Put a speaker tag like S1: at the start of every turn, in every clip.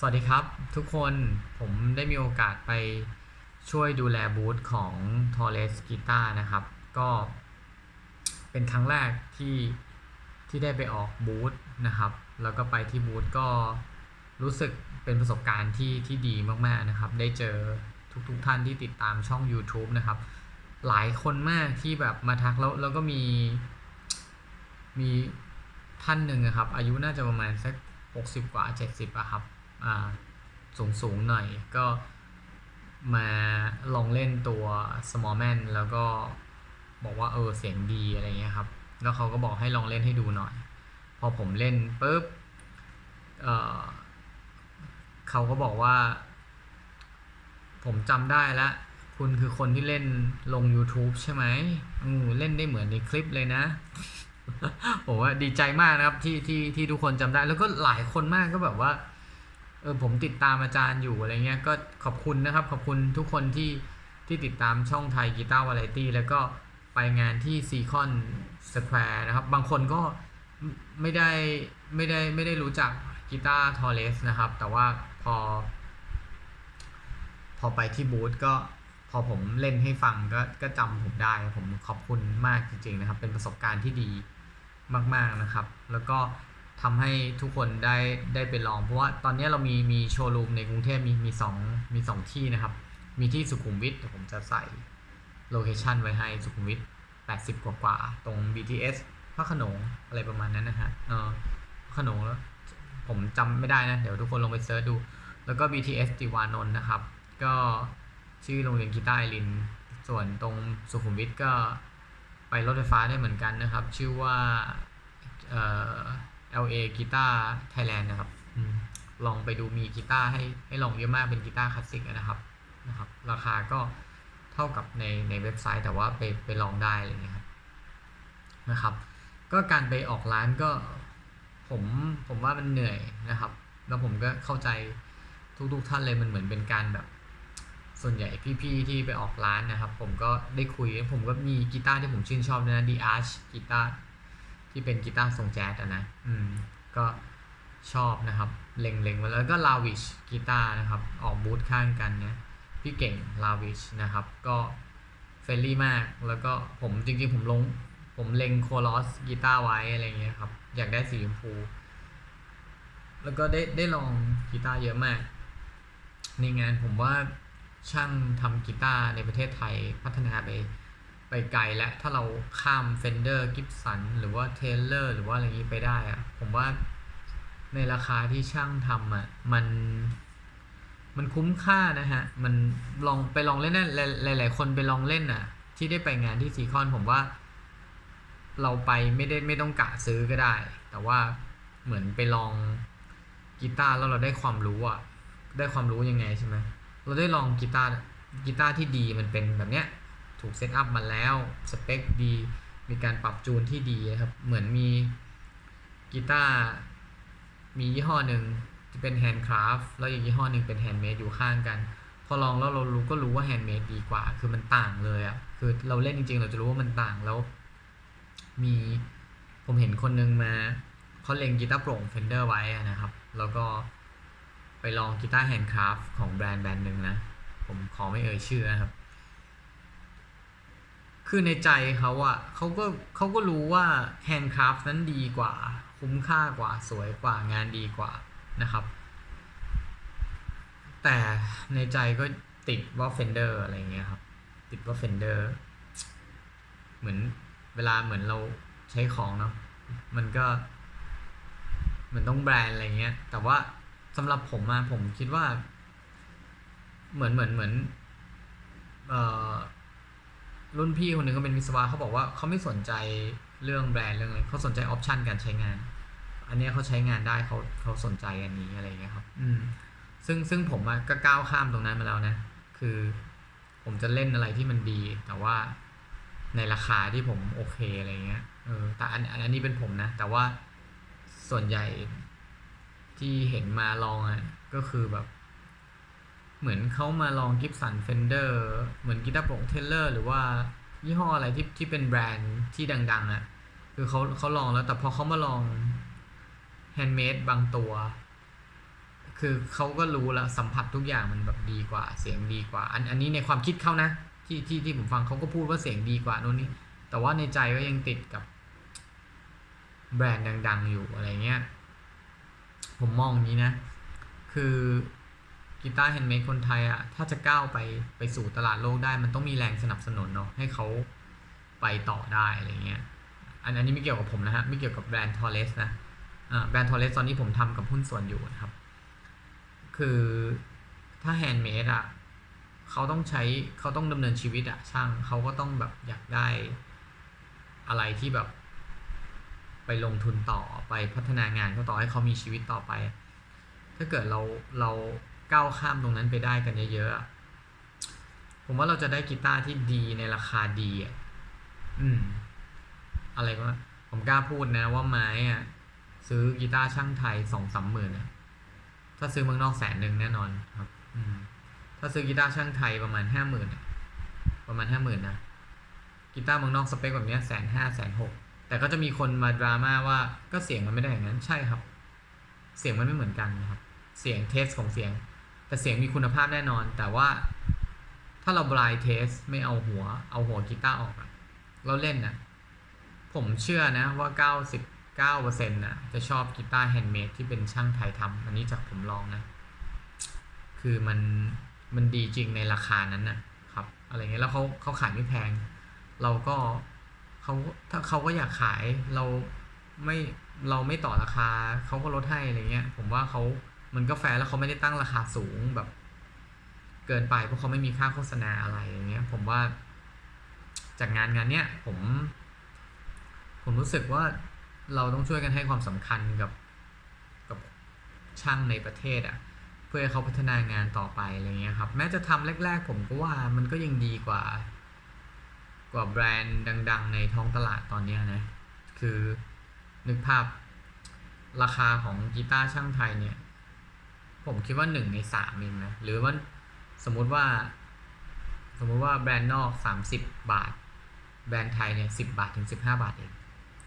S1: สวัสดีครับ ทุกคนผมได้มีโอกาสไปช่วยดูแลบูธของ t o r r e s Guitar นะครับ ก็เป็นครั้งแรกที่ที่ได้ไปออกบูธนะครับ แล้วก็ไปที่บูธก็รู้สึกเป็นประสบการณ์ที่ที่ดีมากๆนะครับ ได้เจอทุกๆทท่านที่ติดตามช่อง YouTube นะครับ หลายคนมากที่แบบมาทักแล้วแล้วก็มีมีท่านหนึ่งอะครับ อายุน่าจะประมาณสัก 60 กว่า 70อะครับ สูงสูงหน่อยก็มาลองเล่นตัว small man แล้วก็บอกว่าเออเสียงดีอะไรเงี้ยครับ แล้วเขาก็บอกให้ลองเล่นให้ดูหน่อย พอผมเล่นปุ๊บเออเขาก็บอกว่า ผมจำได้แล้วคุณคือคนที่เล่นลง YouTube ใช่ไหมอืมเล่นได้เหมือนในคลิปเลยนะผมว่าดีใจมากนะครับที่ที่ที่ทุกคนจำได้ แล้วก็หลายคนมากก็แบบว่า เออผมติดตามอาจารย์อยู่อะไรเงี้ยก็ขอบคุณนะครับ ขอบคุณทุกคนที่ที่ติดตามช่องไทยกีตาร์วาไรตี้แล้วก็ไปงานที่ซีคอนสแควร์นะครับ บางคนก็ไม่ได้ไม่ได้ไม่ได้รู้จักกีตาร์ทอร์เรสนะครับ แต่ว่าพอ พอไปที่บูธก็พอผมเล่นให้ฟังก็ก็จำผมได้ ผมขอบคุณมากจริงๆนะครับ เป็นประสบการณ์ที่ดีมาก ๆนะครับ แล้วก็ ทำให้ทุกคนได้ได้ไปลอง เพราะว่าตอนนี้เรามีมีโชว์รูมในกรุงเทพมีมีสองมีสองที่นะครับ มีที่สุขุมวิทผมจะใส่โลเคชันไว้ให้สุขุมวิท80 กว่ากว่าตรง BTS พระขนงอะไรประมาณนั้นนะฮะเออพระขนงแล้วผมจำไม่ได้นะ เดี๋ยวทุกคนลองไปเซิร์ชดู แล้วก็ BTS ติวานนท์นะครับ ก็ชื่อโรงเรียนกีตาร์ไอริน ส่วนตรงสุขุมวิทก็ไปรถไฟฟ้าได้เหมือนกันนะครับ ชื่อว่าเอ่อ LA กีตาร์ไทยแลนด์นะครับอมลองไปดูมีกีตาร์ให้ให้ลองเยอะมากเป็นกีตาร์คลาสสิกนะครับนะครับ ราคาก็เท่ากับในในเว็บไซต์แต่ว่าไปไปลองได้อะไรเงี้ยครับนะครับ ก็การไปออกร้านก็ผมผมว่ามันเหนื่อยนะครับ แล้วผมก็เข้าใจทุกๆทท่านเลยมันเหมือนเป็นการแบบส่วนใหญ่พี่ๆที่ไปออกร้านนะครับ ผมก็ได้คุยผมก็มีกีตาร์ที่ผมชื่นชอบด้วยนะ The Arch กีตาร์ ที่เป็นกีตาร์ทรงแจ๊สอะนะอืมก็ชอบนะครับ เล็งๆแล้วก็ลาวิชกีตาร์นะครับ ออกบูธข้างกันเนี่ยพี่เก่งลาวิชนะครับ ก็เฟรนลี่มาก แล้วก็ผมจริงๆ ผมลง ผมเล็งโคลอสกีตาร์ไว้อะไรเงี้ยครับ อยากได้สีชมพู แล้วก็ได้ได้ลองกีตาร์เยอะมาก ในงานผมว่าช่างทำกีตาร์ในประเทศไทยพัฒนาไป ไปไกลแล้วถ้าเราข้าม Fender Gibson หรือว่า Taylor หรือว่าอะไรอย่างนี้ไปได้อะผมว่าในราคาที่ช่างทำอะมันมันคุ้มค่านะฮะ มันลองไปลองเล่นนะหลาย ๆ คนไปลองเล่นอะ ที่ได้ไปงานที่ซีคอนผมว่า เราไปไม่ได้ไม่ต้องกะซื้อก็ได้ แต่ว่าเหมือนไปลองกีตาร์แล้วเราได้ความรู้อะ ได้ความรู้ยังไงใช่ไหมเราได้ลองกีตาร์กีตาร์ที่ดีมันเป็นแบบเนี้ย ถูกเซตอัพมาแล้วสเปคดี มีการปรับจูนที่ดีนะครับ เหมือนมีกีตาร์มียี่ห้อหนึ่งที่เป็นแฮนด์คราฟแล้วอีกยี่ห้อหนึ่งเป็นแฮนด์เมดอยู่ข้างกัน พอลองแล้วเรารู้ก็รู้ว่าแฮนด์เมดดีกว่า คือมันต่างเลยอะ่ะคือเราเล่นจริงๆ เราจะรู้ว่ามันต่างแล้ว มีผมเห็นคนนึงมาเขาเล็งกีตาร์โปร่งเฟนเดอร์ไว้นะครับ แล้วก็ไปลองกีตาร์แฮนด์คราฟของแบรนด์แบรนด์หนึ่งนะ ผมขอไม่เอ่ยชื่อนะครับ คือในใจเขาอะเขาก็เขาก็รู้ว่าแฮนด์คราฟนั้นดีกว่า คุ้มค่ากว่าสวยกว่างานดีกว่านะครับ แต่ในใจก็ติดว่าเฟนเดอร์อะไรเงี้ยครับ ติดว่าเฟนเดอร์เหมือนเวลาเหมือนเราใช้ของเนาะมันก็เหมือนต้องแบรนด์อะไรเงี้ย แต่ว่าสำหรับผมอะผมคิดว่า เหมือนเหมือนเหมือนเอ่อ รุ่นพี่คนหนึ่งก็เป็นวิศวะเขาบอกว่าเขาไม่สนใจเรื่องแบรนด์เรื่องอะไรเขาสนใจออปชันการใช้งาน อันเนี้ยเขาใช้งานได้เขาเขาสนใจอันนี้อะไรเงี้ยครับ อืม ซึ่งซึ่งผมก็ก้าวข้ามตรงนั้นมาแล้วนะ คือผมจะเล่นอะไรที่มันดี แต่ว่าในราคาที่ผมโอเคอะไรเงี้ย เออ แต่อันอันนี้เป็นผมนะ แต่ว่าส่วนใหญ่ที่เห็นมาลองอะก็คือแบบ เหมือนเขามาลองกิฟสันเฟนเดอร์เหมือนกีตาร์โปร่งเทเลอร์หรือว่ายี่ห้ออะไรที่ที่เป็นแบรนด์ที่ดัง ๆอะคือเขาเขาลองแล้วแต่พอเขามาลองแฮนด์เมดบางตัว คือเขาก็รู้แล้วสัมผัสทุกอย่างมันแบบดีกว่า เสียงดีกว่า อันอันนี้ในความคิดเขานะ ที่ที่ที่ผมฟังเขาก็พูดว่าเสียงดีกว่านู่นนี่แต่ว่าในใจก็ยังติดกับแบรนด์ดัง ๆ อยู่อะไรเงี้ยผมมองอย่างนี้นะ คือ กีตาร์แฮนด์เมดคนไทยอะถ้าจะก้าวไปไปสู่ตลาดโลกได้ มันต้องมีแรงสนับสนุนเนาะให้เขาไปต่อได้อะไรเงี้ยอันอันนี้ไม่เกี่ยวกับผมนะฮะไม่เกี่ยวกับแบรนด์ทอร์เรสนะแบรนด์ทอร์เรสตอนนี้ผมทำกับหุ้นส่วนอยู่นะครับ คือถ้าแฮนด์เมดอะเขาต้องใช้เขาต้องดำเนินชีวิตอะช่างเขาก็ต้องแบบอยากได้อะไรที่แบบไปลงทุนต่อไปพัฒนางานเขาต่อให้เขามีชีวิตต่อไป ถ้าเกิดเราเรา ก้าวข้ามตรงนั้นไปได้กันเยอะๆ ผมว่าเราจะได้กีตาร์ที่ดีในราคาดีอะ อืม อะไรวะ ผมกล้าพูดนะว่าไม้อะ ซื้อกีตาร์ช่างไทยสองสามหมื่นอะ ถ้าซื้อเมืองนอกแสนหนึ่งแน่นอนครับ อืม ถ้าซื้อกีตาร์ช่างไทยประมาณห้าหมื่นประมาณห้าหมื่นนะ กีตาร์เมืองนอกสเปคแบบนี้แสนห้าแสนหก แต่ก็จะมีคนมาดราม่าว่าก็เสียงมันไม่ได้อย่างนั้น ใช่ครับ เสียงมันไม่เหมือนกันนะครับ เสียงเทสของเสียง แต่เสียงมีคุณภาพแน่นอน แต่ว่าถ้าเราบลายเทสไม่เอาหัว เอาหัวกีตาร์ออก เราเล่นนะผมเชื่อนะว่า 99%นะจะชอบกีตาร์แฮนด์เมดที่เป็นช่างไทยทำอันนี้จากผมลองนะ คือมันมันดีจริงในราคานั้นนะครับอะไรเงี้ยแล้วเขาเขาขายไม่แพง เราก็เขาถ้าเขาก็อยากขายเราไม่เราไม่ต่อราคาเขาก็ลดให้อะไรเงี้ย ผมว่าเขา มันก็แฟร์แล้วเขาไม่ได้ตั้งราคาสูงแบบ เกินไปเพราะเขาไม่มีค่าโฆษณาอะไรอย่างเงี้ย ผมว่า จากงานงานเนี้ยผม ผมรู้สึกว่าเราต้องช่วยกันให้ความสำคัญกับกับช่างในประเทศอะ่ะ เพื่อให้เขาพัฒนางานต่อไปอะไรเงี้ยครับ แม้จะทำแรก ๆ ผมก็ว่ามันก็ยังดีกว่า กว่าแบรนด์ดัง ๆ ในท้องตลาดตอนเนี้ยนะ คือนึกภาพราคาของกีตาร์ช่างไทยเนี่ย ผมคิดว่าหนึ่งในสามเองนะหรือว่าสมมุติว่า สมมุติว่าแบรนด์นอกสามสิบบาท แบรนด์ไทยเนี่ยสิบาทถึงสิบห้าบาทเอง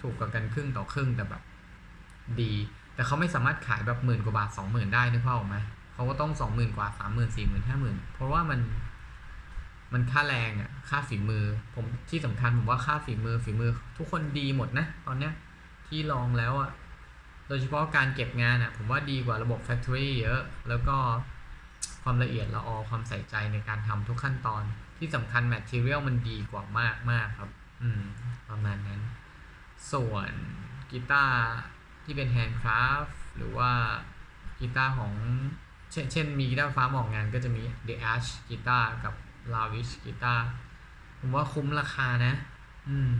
S1: ถูกกว่ากันครึ่งต่อครึ่งแต่แบบ ดี แต่เขาไม่สามารถขายแบบหมื่นกว่าบาทสองหมื่นได้นึกภาพออกไหมเขาก็ต้องสองหมื่นกว่าสามหมื่นสี่หมื่นห้าหมื่นเพราะว่ามันมันค่าแรงอะค่าฝีมือ ผมที่สำคัญผมว่าค่าฝีมือฝีมือ ทุกคนดีหมดนะ ตอนเนี้ยที่ลองแล้วอะ โดยเฉพาะการเก็บงานอะผมว่าดีกว่าระบบ Factory เยอะ แล้วก็ความละเอียดละออความใส่ใจในการทำทุกขั้นตอนที่สำคัญ Material มันดีกว่ามากมากครับ อืม ประมาณนั้น ส่วนกีตาร์ที่เป็น Handcraft หรือว่ากีตาร์ของเช่นเช่นมีกีตาร์ฟ้าหมอกงานก็จะมี The Ash กีตาร์กับ Lavish กีตาร์ผมว่าคุ้มราคานะ อืม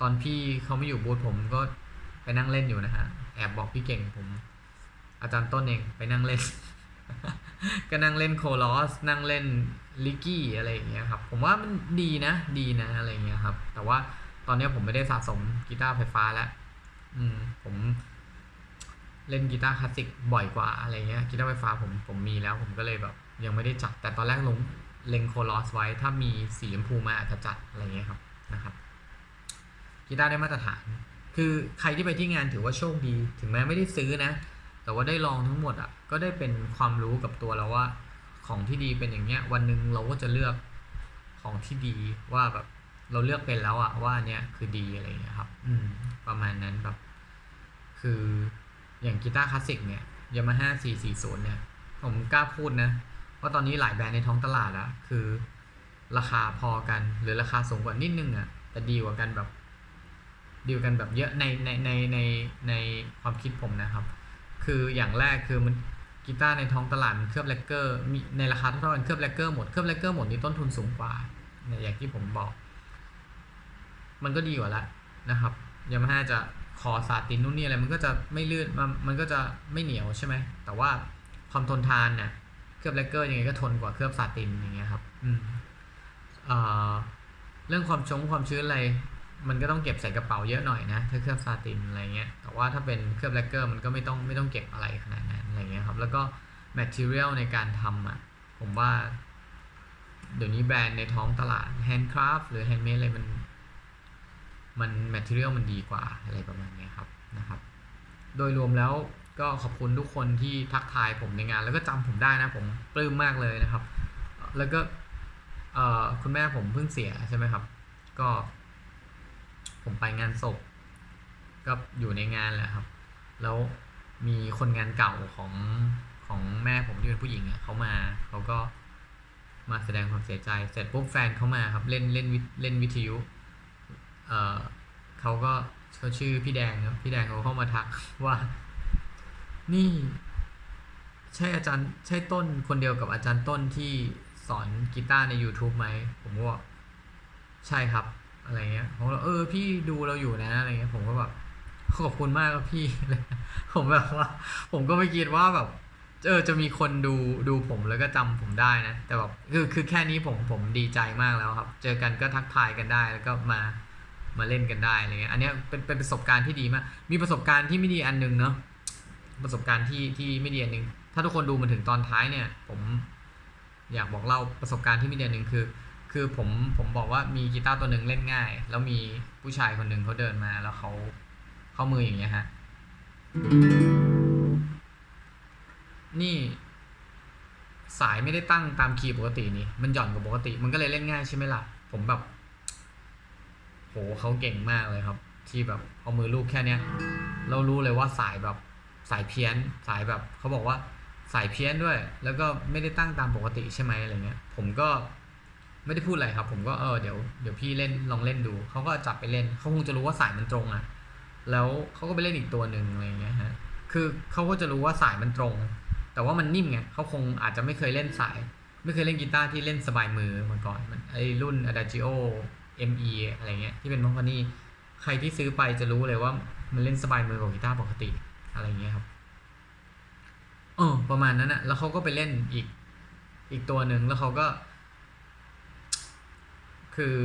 S1: ตอนพี่เขาไม่อยู่บูธผมก็ไปนั่งเล่นอยู่นะฮะ แอบบอกพี่เก่งผม อาจารย์ต้นเองไปนั่งเล่น ก็นั่งเล่นโคลอส นั่งเล่นลิกกี้อะไรอย่างเงี้ยครับ ผมว่ามันดีนะ ดีนะอะไรเงี้ยครับ แต่ว่าตอนนี้ผมไม่ได้สะสมกีตาร์ไฟฟ้าแล้ว อืม ผมเล่นกีตาร์คลาสสิกบ่อยกว่าอะไรเงี้ยกีตาร์ไฟฟ้าผมผมมีแล้ว ผมก็เลยแบบ ยังไม่ได้จัด แต่ตอนแรกลงเล็งโคลอสไว้ ถ้ามีสีชมพูมาอาจจะจัดอะไรเงี้ยครับนะครับกีตาร์ได้มาตรฐาน คือใครที่ไปที่งานถือว่าโชคดี ถึงแม้ไม่ได้ซื้อนะ แต่ว่าได้ลองทั้งหมดอะก็ได้เป็นความรู้กับตัวเราว่า ของที่ดีเป็นอย่างเงี้ย วันหนึ่งเราก็จะเลือกของที่ดีว่าแบบเราเลือกเป็นแล้วอะว่าเนี้ยคือดีอะไรเงี้ยครับ อืม ประมาณนั้นแบบ คืออย่างกีตาร์คลาสสิกเนี่ยยามาฮ่า440 เนี่ย ผมกล้าพูดนะว่าตอนนี้หลายแบรนด์ในท้องตลาดอะคือ ราคาพอกันหรือราคาสูงกว่านิดนึงอะแต่ดีกว่ากันแบบ ดีกว่ากันแบบเยอะในในในในในความคิดผมนะครับ คืออย่างแรกคือมันกีตาร์ในท้องตลาดมันเคลือบแลกเกอร์มีในราคาเท่ากันเคลือบแลกเกอร์หมดเคลือบแลกเกอร์หมดนี่ต้นทุนสูงกว่าเนี่ยอย่างที่ผมบอก มันก็ดีกว่าละนะครับยามาฮ่าจะคอซาตินนู่นนี่อะไรมันก็จะไม่ลื่นมันมันก็จะไม่เหนียวใช่ไหมแต่ว่าความทนทานเนี่ยเคลือบแลกเกอร์ยังไงก็ทนกว่าเคลือบซาตินอย่างเงี้ยครับ อืมเอ่อเรื่องความชงความชื้นอะไร มันก็ต้องเก็บใส่กระเป๋าเยอะหน่อยนะ ถ้าเคลือบซาตินอะไรเงี้ยแต่ว่าถ้าเป็นเคลือบแลกเกอร์มันก็ไม่ต้องไม่ต้องเก็บอะไรขนาดนั้นอะไรเงี้ยครับแล้วก็ material ในการทำอะผมว่า เดี๋ยวนี้แบรนด์ในท้องตลาด handcraft หรือ handmade อะไรมันมัน material มันดีกว่าอะไรประมาณนี้ครับนะครับ โดยรวมแล้วก็ขอบคุณทุกคนที่ทักทายผมในงาน แล้วก็จำผมได้นะผมปลื้มมากเลยนะครับ แล้วก็คุณแม่ผมเพิ่งเสียใช่ไหมครับ ก็ ผมไปงานศพก็อยู่ในงานแหละครับ แล้วมีคนงานเก่าของของแม่ผมที่เป็นผู้หญิงอะเขามาเขาก็มาแสดงความเสียใจ เสร็จปุ๊บแฟนเขามาครับเล่นเล่นวิเล่นวิทยุ เออเขาก็เขาชื่อพี่แดงครับพี่แดงเขาเข้ามาทักว่า นี่ใช่อาจารย์ใช่ต้นคนเดียวกับอาจารย์ต้นที่สอนกีตาร์ใน YouTube ไหม ผมก็บอกใช่ครับ อะไรเงี้ยผมก็เออพี่ดูเราอยู่นะอะไรเงี้ยผมก็แบบขอบคุณมากครับพี่ผมแบบว่า ผมก็ไม่คิดว่าแบบเออจะมีคนดูดูผมแล้วก็จำผมได้นะ แต่แบบคือคือแค่นี้ผมผมดีใจมากแล้วครับ เจอกันก็ทักทายกันได้แล้วก็มามาเล่นกันได้อะไรเงี้ยอันเนี้ยเป็นเป็นประสบการณ์ที่ดีมาก มีประสบการณ์ที่ไม่ดีอันหนึงเนาะประสบการณ์ที่ที่ไม่ดีอันหนึ่งถ้าทุกคนดูมาถึงตอนท้ายเนี่ย ผมอยากบอกเล่าประสบการณ์ที่ไม่ดีอันหนึ่งคือ คือผมผมบอกว่ามีกีตาร์ตัวหนึ่งเล่นง่าย แล้วมีผู้ชายคนหนึ่งเขาเดินมาแล้วเขาเข้ามืออย่างเงี้ยฮะ นี่สายไม่ได้ตั้งตามคีย์ปกตินี่มันหย่อนกว่าปกติ มันก็เลยเล่นง่ายใช่ไหมล่ะ ผมแบบ โหเขาเก่งมากเลยครับ ที่แบบเอามือลูบแค่เนี้ยเรารู้เลยว่าสายแบบสายเพี้ยน สายแบบเขาบอกว่าสายเพี้ยนด้วย แล้วก็ไม่ได้ตั้งตามปกติใช่ไหมอะไรเงี้ย ผมก็ ไม่ได้พูดอะไรครับ ผมก็เออเดี๋ยวเดี๋ยวพี่เล่นลองเล่นดูเขาก็จับไปเล่นเขาคงจะรู้ว่าสายมันตรงอะ แล้วเขาก็ไปเล่นอีกตัวหนึ่งอะไรเงี้ยฮะคือเขาก็จะรู้ว่าสายมันตรง แต่ว่ามันนิ่มไงเขาคงอาจจะไม่เคยเล่นสาย ไม่เคยเล่นกีตาร์ที่เล่นสบายมือมาก่อนมันไอรุ่น Adagio ME อะไรเงี้ยที่เป็นมอฟานี่ใครที่ซื้อไปจะรู้เลยว่ามันเล่นสบายมือกว่ากีตาร์ปกติอะไรเงี้ยครับเออประมาณนั้นอะแล้วเขาก็ไปเล่นอีกอีกตัวหนึ่งแล้วเขาก็ คือ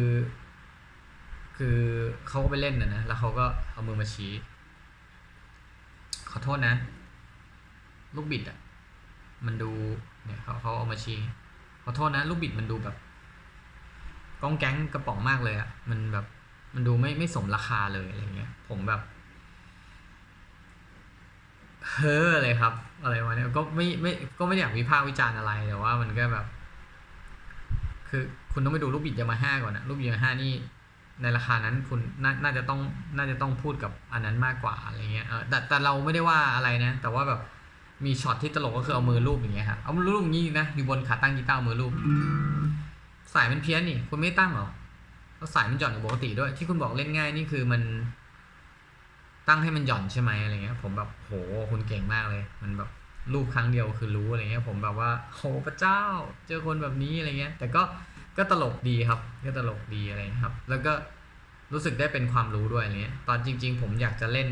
S1: คือเขาก็ไปเล่นนะนะแล้วเขาก็เอามือมาชี้ ขอโทษนะ ลูกบิดอะมันดูเนี่ยเขาเขาเอามาชี้ ขอโทษนะ ลูกบิดมันดูแบบก้องแก๊งกระป๋องมากเลยอะมันแบบมันดูไม่ไม่สมราคาเลยอะไรเงี้ย ผมแบบเฮ้อเลยครับ อะไรวะเนี่ยก็ไม่ไม่ก็ไม่อยากวิพากษ์วิจารณ์อะไรแต่ว่ามันก็แบบ คือคุณต้องไปดูลูกบิดยามาฮ่าก่อนนะลูกบิดยามาฮ่านี่ในราคานั้นคุณน่าน่าจะต้องน่าจะต้องพูดกับอันนั้นมากกว่าอะไรเงี้ยเออแต่แต่เราไม่ได้ว่าอะไรนะ แต่ว่าแบบมีช็อตที่ตลกก็คือเอามือลูบอย่างเงี้ยครับเอามือลูบอย่างงี้นะอยู่บนขาตั้งกีตาร์เอามือลูบสายมันเพี้ยนนี่คุณไม่ตั้งหรอแล้วสายมันหย่อนกว่ปกติด้วย ที่คุณบอกเล่นง่ายนี่คือมันตั้งให้มันหย่อนใช่ไหมอะไรเงี้ย ผมแบบโหคุณเก่งมากเลย มันแบบ รูปครั้งเดียวคือรู้อะไรเงี้ยผมแบบว่าโหพระเจ้า เจอคนแบบนี้อะไรเงี้ย แต่ก็ก็ตลกดีครับ ก็ตลกดีอะไรครับ แล้วก็รู้สึกได้เป็นความรู้ด้วยอะไรเงี้ย ตอนจริง ๆ ผมอยากจะเล่น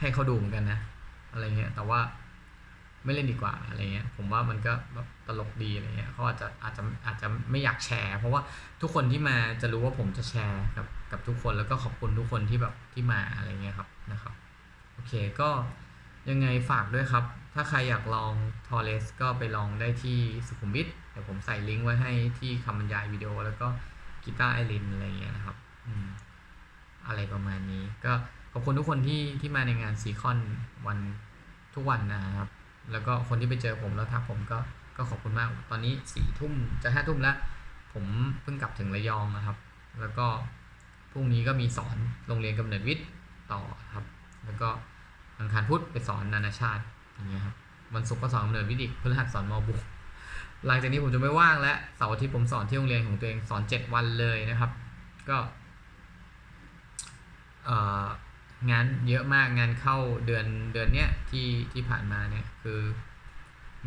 S1: ให้เขาดูเหมือนกันนะ อะไรเงี้ย แต่ว่าไม่เล่นดีกว่าอะไรเงี้ย ผมว่ามันก็แบบตลกดีอะไรเงี้ยเขาอาจจะอาจจะอาจจะไม่อยากแชร์ เพราะว่าทุกคนที่มาจะรู้ว่าผมจะแชร์กับกับทุกคนแล้วก็ขอบคุณทุกคนที่แบบที่มาอะไรเงี้ยครับนะครับ โอเคก็ยังไงฝากด้วยครับ ถ้าใครอยากลองทอร์เรสก็ไปลองได้ที่สุขุมวิทเดี๋ยวผมใส่ลิงก์ไว้ให้ที่คำบรรยายวิดีโอแล้วก็กีตาร์ไอรินอะไรเงี้ยนะครับอืมอะไรประมาณนี้ ก็ขอบคุณทุกคนที่ที่มาในงานซีคอนวันทุกวันนะครับ แล้วก็คนที่ไปเจอผมแล้วทักผมก็ก็ขอบคุณมาก ตอนนี้สี่ทุ่มจะห้าทุ่มแล้ว ผมเพิ่งกลับถึงระยองนะครับ แล้วก็พรุ่งนี้ก็มีสอนโรงเรียนกำเนิดวิทย์ต่อครับ แล้วก็อังคารพุธไปสอนนานาชาติ อย่างเงี้ยครับวันศุกร์ก็สอนกำเนิดวิทย์อีกพฤหัสสอนมบุกหลังจากนี้ผมจะไม่ว่างแล้วเสาร์อาทิตย์ผมสอนที่โรงเรียนของตัวเองสอนเจ็ดวันเลยนะครับ ก็งานเยอะมากงานเข้าเดือนเดือนเนี้ยที่ที่ผ่านมาเนี่ยคือ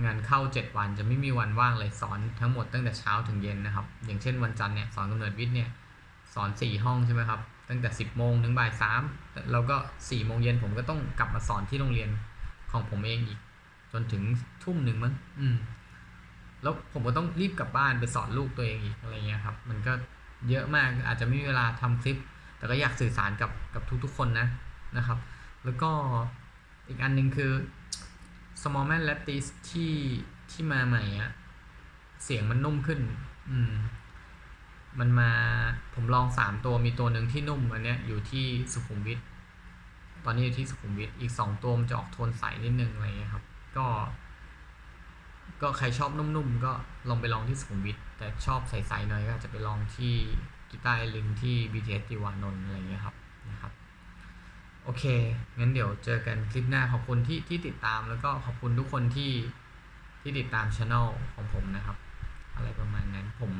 S1: งานเข้า 7 วันจะไม่มีวันว่างเลยสอนทั้งหมดตั้งแต่เช้าถึงเย็นนะครับ อย่างเช่นวันจันทร์เนี่ยสอนกำเนิดวิทย์เนี่ยสอน 4 ห้องใช่ไหมครับตั้งแต่ 10โมงถึงบ่าย3แล้วก็4โมงเย็นผมก็ต้องกลับมาสอนที่โรงเรียน ของผมเองอีก จนถึงทุ่มหนึ่งมั้งอืม แล้วผมก็ต้องรีบกลับบ้านไปสอนลูกตัวเองอีกอะไรเงี้ยครับ มันก็เยอะมากอาจจะไม่มีเวลาทำคลิป แต่ก็อยากสื่อสารกับกับทุกๆคนนะนะครับ แล้วก็อีกอันหนึ่งคือ small man lattice ที่ที่มาใหม่อะเสียงมันนุ่มขึ้น อืม มันมาผมลองสามตัวมีตัวหนึ่งที่นุ่มอันเนี้ยอยู่ที่สุขุมวิท ตอนนี้อยู่ที่สุขุมวิทอีกสองตัวมันจะออกโทนใสนิดนึงอะไรเงี้ยครับ ก็ ก็ใครชอบนุ่มๆ ก็ลองไปลองที่สุขุมวิทแต่ชอบใสๆหน่อยก็อาจจะไปลองที่กีตาร์ลินที่ BTS ติวานนท์อะไรเงี้ยครับนะครับโอเค งั้นเดี๋ยวเจอกันคลิปหน้าขอบคุณที่ที่ติดตามแล้วก็ขอบคุณทุกคนที่ที่ติดตามช anel ของผมนะครับ อะไรประมาณนั้นผม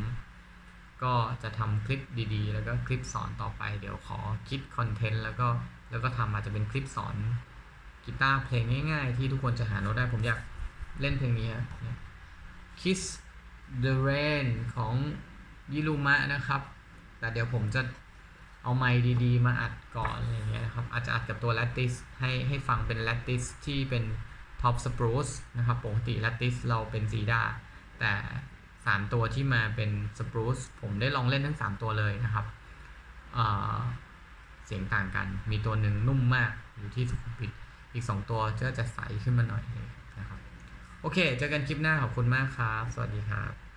S1: ก็จะทำคลิปดีๆ แล้วก็คลิปสอนต่อไป เดี๋ยวขอคิดคอนเทนต์แล้วก็แล้วก็ทำอาจจะเป็นคลิปสอนกีตาร์เพลงง่ายๆ ที่ทุกคนจะหาโน้ตได้ผมอยากเล่นเพลงนี้ฮะ Kiss the Rain ของยิรุมะนะครับ แต่เดี๋ยวผมจะเอาไมค์ดีๆ มาอัดก่อนอะไรเงี้ยนะครับ อาจจะอัดกับตัว Lattice ให้ให้ฟังเป็น Lattice ที่เป็น Top Spruce นะครับ ปกติ Lattice เราเป็นซีดาแต่ 3 ตัวที่มาเป็นสปรูซผมได้ลองเล่นทั้ง 3 ตัวเลยนะครับเเสียงต่างกัน มีตัวหนึ่งนุ่มมากอยู่ที่สุขุมวิทอีก 2 ตัวก็จะใสขึ้นมาหน่อยนะครับ โอเค เจอกันคลิปหน้าขอบคุณมากครับ สวัสดีครับ